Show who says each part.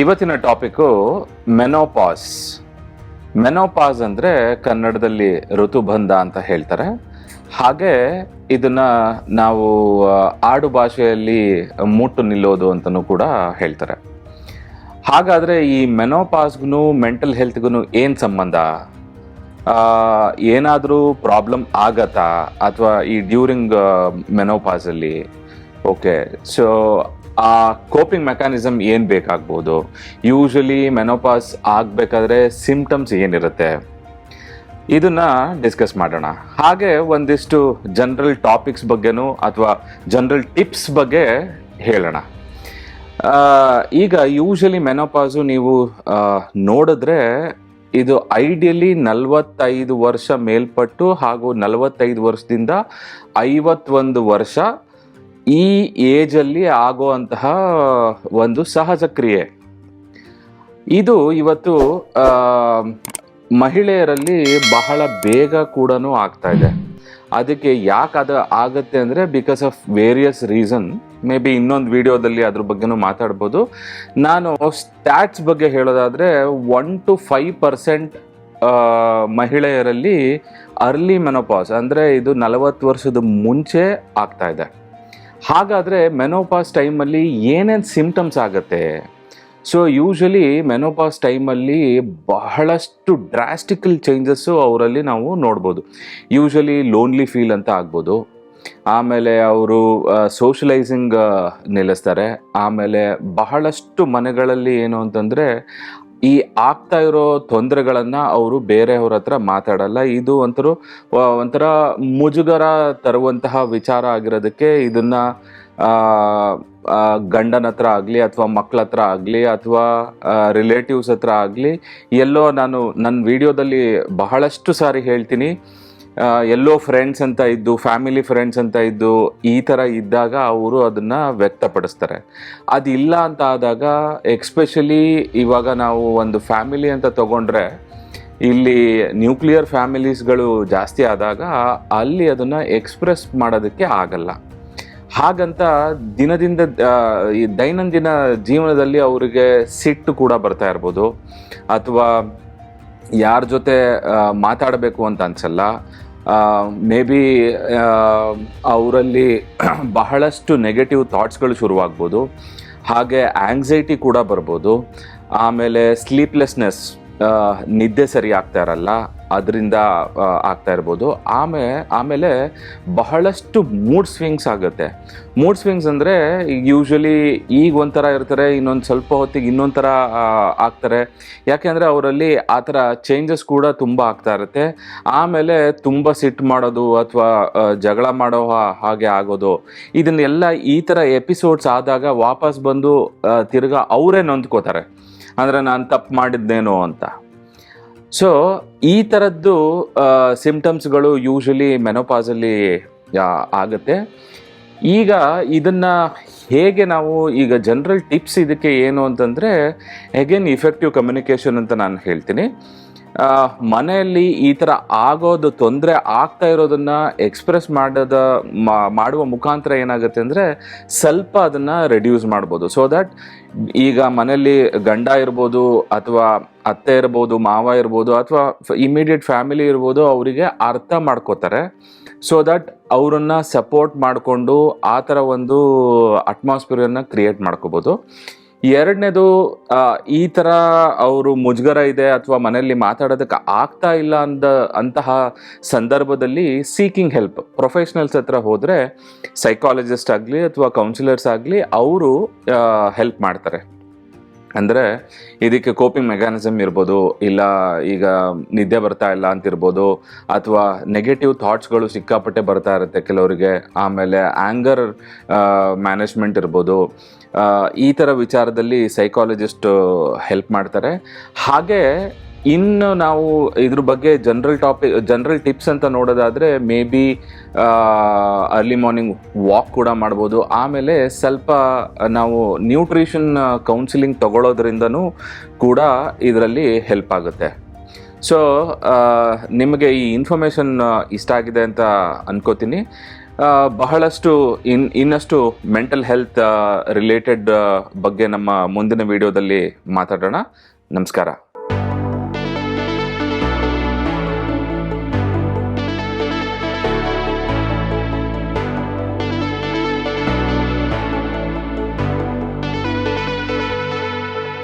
Speaker 1: ಇವತ್ತಿನ topic menopause. Menopause ಅಂದರೆ ಕನ್ನಡದಲ್ಲಿ ಋತುಬಂಧ ಅಂತ ಹೇಳ್ತಾರೆ. ಹಾಗೆ ಇದನ್ನ ನಾವು ಆಡು ಭಾಷೆಯಲ್ಲಿ ಮುಟ್ಟು ನಿಲ್ಲೋದು ಅಂತಲೂ ಕೂಡ ಹೇಳ್ತಾರೆ. ಹಾಗಾದರೆ ಈ ಮೆನೋಪಾಸ್ಗೂ ಮೆಂಟಲ್ ಹೆಲ್ತ್ಗೂ ಏನು ಸಂಬಂಧ? ಏನಾದರೂ ಪ್ರಾಬ್ಲಮ್ ಆಗತ್ತಾ? ಅಥವಾ ಈ ಡ್ಯೂರಿಂಗ್ ಮೆನೋಪಾಸಲ್ಲಿ? ಓಕೆ, ಸೊ ಆ ಕೋಪಿಂಗ್ ಮೆಕ್ಯಾನಿಸಮ್ ಏನು ಬೇಕಾಗ್ಬೋದು? ಯೂಶಲಿ ಮೆನೋಪಾಸ್ ಆಗಬೇಕಾದ್ರೆ ಸಿಂಪ್ಟಮ್ಸ್ ಏನಿರುತ್ತೆ? ಇದನ್ನ ಡಿಸ್ಕಸ್ ಮಾಡೋಣ. ಹಾಗೆ ಒಂದಿಷ್ಟು ಜನರಲ್ ಟಾಪಿಕ್ಸ್ ಬಗ್ಗೆನೂ ಅಥವಾ ಜನರಲ್ ಟಿಪ್ಸ್ ಬಗ್ಗೆ ಹೇಳೋಣ. ಈಗ ಯೂಶಲಿ ಮೆನೋಪಾಸು ನೀವು ನೋಡಿದ್ರೆ ಇದು ಐಡಿಯಲಿ ನಲವತ್ತೈದು ವರ್ಷ ಮೇಲ್ಪಟ್ಟು ಹಾಗೂ ನಲವತ್ತೈದು ವರ್ಷದಿಂದ ಐವತ್ತೊಂದು ವರ್ಷ ಈ ಏಜಲ್ಲಿ ಆಗುವಂತಹ ಒಂದು ಸಹಜ ಕ್ರಿಯೆ. ಇದು ಇವತ್ತು ಮಹಿಳೆಯರಲ್ಲಿ ಬಹಳ ಬೇಗ ಕೂಡ ಆಗ್ತಾ ಇದೆ. ಅದಕ್ಕೆ ಯಾಕೆ ಅದು ಆಗುತ್ತೆ ಅಂದರೆ because of various reason maybe ಇನ್ನೊಂದು ವಿಡಿಯೋದಲ್ಲಿ ಅದ್ರ ಬಗ್ಗೆನೂ ಮಾತಾಡ್ಬೋದು. ನಾನು ಸ್ಟ್ಯಾಟ್ಸ್ ಬಗ್ಗೆ ಹೇಳೋದಾದರೆ ಒನ್ ಟು ಫೈವ್ ಪರ್ಸೆಂಟ್ ಮಹಿಳೆಯರಲ್ಲಿ ಅರ್ಲಿ ಮೆನೋಪಾಸ್ ಅಂದರೆ ಇದು ನಲವತ್ತು ವರ್ಷದ ಮುಂಚೆ ಆಗ್ತಾ ಇದೆ. ಹಾಗಾದರೆ ಮೆನೋಪಾಸ್ ಟೈಮಲ್ಲಿ ಏನೇನು ಸಿಂಪ್ಟಮ್ಸ್ ಆಗುತ್ತೆ? ಸೊ ಯೂಶ್ವಲಿ ಮೆನೋಪಾಸ್ ಟೈಮಲ್ಲಿ ಬಹಳಷ್ಟು ಡ್ರಾಸ್ಟಿಕಲ್ ಚೇಂಜಸ್ಸು ಅವರಲ್ಲಿ ನಾವು ನೋಡ್ಬೋದು. ಯೂಶ್ವಲಿ ಲೋನ್ಲಿ ಫೀಲ್ ಅಂತ ಆಗ್ಬೋದು. ಆಮೇಲೆ ಅವರು ಸೋಷಲೈಸಿಂಗ್ ನಿಲ್ಲಿಸ್ತಾರೆ. ಆಮೇಲೆ ಬಹಳಷ್ಟು ಮನೆಗಳಲ್ಲಿ ಏನು ಅಂತಂದರೆ ಈ ಆಗ್ತಾ ಇರೋ ತೊಂದರೆಗಳನ್ನು ಅವರು ಬೇರೆಯವ್ರ ಹತ್ರ ಮಾತಾಡಲ್ಲ. ಇದು ಒಂಥರ ಒಂಥರ ಮುಜುಗರ ತರುವಂತಹ ವಿಚಾರ ಆಗಿರೋದಕ್ಕೆ ಇದನ್ನ ಗಂಡನ ಹತ್ರ ಆಗಲಿ ಅಥವಾ ಮಕ್ಕಳ ಹತ್ರ ಆಗಲಿ ಅಥವಾ ರಿಲೇಟಿವ್ಸ್ ಹತ್ರ ಆಗಲಿ ಎಲ್ಲೋ ನಾನು ನನ್ನ ವಿಡಿಯೋದಲ್ಲಿ ಬಹಳಷ್ಟು ಸಾರಿ ಹೇಳ್ತೀನಿ. ಎಲ್ಲೋ ಫ್ರೆಂಡ್ಸ್ ಅಂತ ಇದ್ದು ಫ್ಯಾಮಿಲಿ ಫ್ರೆಂಡ್ಸ್ ಅಂತ ಇದ್ದು, ಈ ಥರ ಇದ್ದಾಗ ಅವರು ಅದನ್ನು ವ್ಯಕ್ತಪಡಿಸ್ತಾರೆ. ಅದಿಲ್ಲ ಅಂತ ಆದಾಗ ಎಕ್ಸ್ಪೆಷಲಿ ಇವಾಗ ನಾವು ಒಂದು ಫ್ಯಾಮಿಲಿ ಅಂತ ತಗೊಂಡ್ರೆ, ಇಲ್ಲಿ ನ್ಯೂಕ್ಲಿಯರ್ ಫ್ಯಾಮಿಲೀಸ್ಗಳು ಜಾಸ್ತಿ ಆದಾಗ ಅಲ್ಲಿ ಅದನ್ನು ಎಕ್ಸ್ಪ್ರೆಸ್ ಮಾಡೋದಕ್ಕೆ ಆಗಲ್ಲ. ಹಾಗಂತ ದಿನದಿಂದ ಈ ದೈನಂದಿನ ಜೀವನದಲ್ಲಿ ಅವರಿಗೆ ಸಿಟ್ಟು ಕೂಡ ಬರ್ತಾ ಇರ್ಬೋದು. ಅಥವಾ ಯಾರ ಜೊತೆ ಮಾತಾಡಬೇಕು ಅಂತ ಅನ್ಸಲ್ಲ. ಮೇ ಬಿ ಅವರಲ್ಲಿ ಬಹಳಷ್ಟು ನೆಗೆಟಿವ್ ಥಾಟ್ಸ್ಗಳು ಶುರುವಾಗ್ಬೋದು. ಹಾಗೆ ಆಂಗ್ಸೈಟಿ ಕೂಡ ಬರ್ಬೋದು. ಆಮೇಲೆ ಸ್ಲೀಪ್ಲೆಸ್ನೆಸ್ ನಿದ್ದೆ ಸರಿ ಆಗ್ತಾ ಇರಲ್ಲ. ಅದರಿಂದ ಆಗ್ತಾ ಇರ್ಬೋದು. ಆಮೇ, ಆಮೇಲೆ ಬಹಳಷ್ಟು ಮೂಡ್ ಸ್ವಿಂಗ್ಸ್ ಆಗುತ್ತೆ. ಮೂಡ್ ಸ್ವಿಂಗ್ಸ್ ಅಂದರೆ ಯೂಶ್ವಲಿ ಈಗ ಒಂಥರ ಇರ್ತಾರೆ, ಇನ್ನೊಂದು ಸ್ವಲ್ಪ ಹೊತ್ತಿಗೆ ಇನ್ನೊಂದು ಥರ ಆಗ್ತಾರೆ. ಯಾಕೆಂದರೆ ಅವರಲ್ಲಿ ಆ ಥರ ಚೇಂಜಸ್ ಕೂಡ ತುಂಬ ಆಗ್ತಾ ಇರುತ್ತೆ. ಆಮೇಲೆ ತುಂಬ ಸಿಟ್ಟು ಮಾಡೋದು ಅಥವಾ ಜಗಳ ಮಾಡೋ ಹಾಗೆ ಆಗೋದು. ಇದನ್ನೆಲ್ಲ ಈ ಥರ ಎಪಿಸೋಡ್ಸ್ ಆದಾಗ ವಾಪಸ್ ಬಂದು ತಿರ್ಗಾ ಅವರೇ ನೊಂದ್ಕೋತಾರೆ. ಅಂದರೆ ನಾನು ತಪ್ಪು ಮಾಡಿದ್ದೇನೋ ಅಂತ. ಸೊ ಈ ಥರದ್ದು ಸಿಂಪ್ಟಮ್ಸ್ಗಳು ಯೂಶಲಿ ಮೆನೋಪಾಸಲ್ಲಿ ಆಗುತ್ತೆ. ಈಗ ಇದನ್ನು ಹೇಗೆ ನಾವು ಈಗ ಜನರಲ್ ಟಿಪ್ಸ್ ಇದಕ್ಕೆ ಏನು ಅಂತಂದರೆ ಅಗೇನ್ ಇಫೆಕ್ಟಿವ್ ಕಮ್ಯುನಿಕೇಷನ್ ಅಂತ ನಾನು ಹೇಳ್ತೀನಿ. ಮನೆಯಲ್ಲಿ ಈ ಥರ ಆಗೋದು ತೊಂದರೆ ಆಗ್ತಾ ಇರೋದನ್ನ ಎಕ್ಸ್ಪ್ರೆಸ್ ಮಾಡೋದ ಮಾಡುವ ಮುಖಾಂತರ ಏನಾಗುತ್ತೆ ಅಂದರೆ ಸ್ವಲ್ಪ ಅದನ್ನು ರೆಡ್ಯೂಸ್ ಮಾಡ್ಬೋದು. ಸೊ ದಟ್ ಈಗ ಮನೆಯಲ್ಲಿ ಗಂಡ ಇರ್ಬೋದು ಅಥವಾ ಅತ್ತೆ ಇರ್ಬೋದು, ಮಾವ ಇರ್ಬೋದು ಅಥವಾ ಇಮಿಡಿಯೇಟ್ ಫ್ಯಾಮಿಲಿ ಇರ್ಬೋದು, ಅವರಿಗೆ ಅರ್ಥ ಮಾಡ್ಕೋತಾರೆ. ಸೊ ದಟ್ ಅವರನ್ನು ಸಪೋರ್ಟ್ ಮಾಡಿಕೊಂಡು ಆ ಥರ ಒಂದು ಅಟ್ಮಾಸ್ಫಿಯರನ್ನು ಕ್ರಿಯೇಟ್ ಮಾಡ್ಕೋಬೋದು. ಎರಡನೇದು ಈ ಥರ ಅವರು ಮುಜುಗರ ಇದೆ ಅಥವಾ ಮನೆಯಲ್ಲಿ ಮಾತಾಡೋದಕ್ಕೆ ಆಗ್ತಾ ಇಲ್ಲ ಅಂದ, ಅಂತಹ ಸಂದರ್ಭದಲ್ಲಿ ಸೀಕಿಂಗ್ ಹೆಲ್ಪ್ ಪ್ರೊಫೆಷ್ನಲ್ಸ್ ಹತ್ರ ಹೋದರೆ ಸೈಕಾಲಜಿಸ್ಟ್ ಆಗಲಿ ಅಥವಾ ಕೌನ್ಸಿಲರ್ಸ್ ಆಗಲಿ, ಅವರು ಹೆಲ್ಪ್ ಮಾಡ್ತಾರೆ. ಅಂದರೆ ಇದಕ್ಕೆ ಕೋಪಿಂಗ್ ಮೆಕ್ಯಾನಿಸಮ್ ಇರ್ಬೋದು, ಇಲ್ಲ ಈಗ ನಿದ್ದೆ ಬರ್ತಾ ಇಲ್ಲ ಅಂತಿರ್ಬೋದು, ಅಥವಾ ನೆಗೆಟಿವ್ ಥಾಟ್ಸ್ಗಳು ಸಿಕ್ಕಾಪಟ್ಟೆ ಬರ್ತಾ ಇರುತ್ತೆ ಕೆಲವರಿಗೆ. ಆಮೇಲೆ ಆ್ಯಂಗರ್ ಮ್ಯಾನೇಜ್ಮೆಂಟ್ ಇರ್ಬೋದು. ಈ ಥರ ವಿಚಾರದಲ್ಲಿ ಸೈಕಾಲಜಿಸ್ಟ್ ಹೆಲ್ಪ್ ಮಾಡ್ತಾರೆ. ಹಾಗೆ ಇನ್ನು ನಾವು ಇದ್ರ ಬಗ್ಗೆ ಜನರಲ್ ಟಾಪಿಕ್ ಜನರಲ್ ಟಿಪ್ಸ್ ಅಂತ ನೋಡೋದಾದರೆ maybe early morning walk ಕೂಡ ಮಾಡ್ಬೋದು. ಆಮೇಲೆ ಸ್ವಲ್ಪ ನಾವು ನ್ಯೂಟ್ರಿಷನ್ ಕೌನ್ಸಿಲಿಂಗ್ ತಗೊಳ್ಳೋದ್ರಿಂದನೂ ಕೂಡ ಇದರಲ್ಲಿ ಹೆಲ್ಪ್ ಆಗುತ್ತೆ. ಸೊ ನಿಮಗೆ ಈ ಇನ್ಫಾರ್ಮೇಷನ್ ಇಷ್ಟ ಆಗಿದೆ ಅಂತ ಅನ್ಕೋತೀನಿ. ಬಹಳಷ್ಟು ಇನ್, ಇನ್ನಷ್ಟು ಮೆಂಟಲ್ ಹೆಲ್ತ್ ರಿಲೇಟೆಡ್ ಬಗ್ಗೆ ನಮ್ಮ ಮುಂದಿನ ವಿಡಿಯೋದಲ್ಲಿ ಮಾತಾಡೋಣ. ನಮಸ್ಕಾರ.